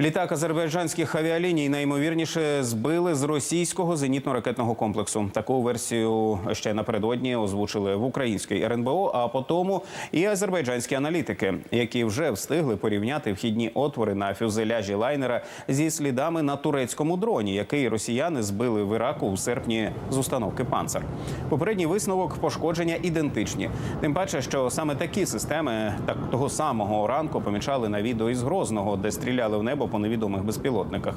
Літак азербайджанських авіаліній найімовірніше збили з російського зенітно-ракетного комплексу. Таку версію ще напередодні озвучили в українській РНБО, а потому і азербайджанські аналітики, які вже встигли порівняти вхідні отвори на фюзеляжі лайнера зі слідами на турецькому дроні, який росіяни збили в Іраку у серпні з установки «Панцер». Попередній висновок пошкодження ідентичні. Тим паче, що саме такі системи так того самого ранку помічали на відео із Грозного, де стріляли в небо по невідомих безпілотниках.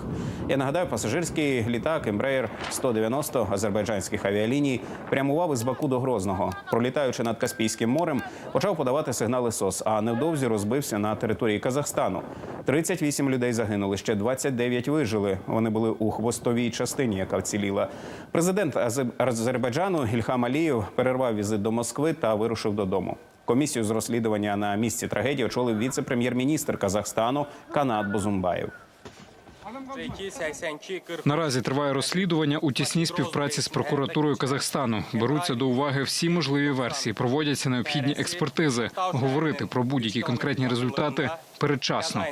Я нагадаю, пасажирський літак Embraer 190 азербайджанських авіаліній прямував із Баку до Грозного. Пролітаючи над Каспійським морем, почав подавати сигнали СОС, а невдовзі розбився на території Казахстану. 38 людей загинули, ще 29 вижили. Вони були у хвостовій частині, яка вціліла. Президент Азе- Азербайджану Ільхам Алієв перервав візит до Москви та вирушив додому. Комісію з розслідування на місці трагедії очолив віце-прем'єр-міністр Казахстану Канат Бозумбаєв. Наразі триває розслідування у тісній співпраці з прокуратурою Казахстану. Беруться до уваги всі можливі версії, проводяться необхідні експертизи. Говорити про будь-які конкретні результати передчасно.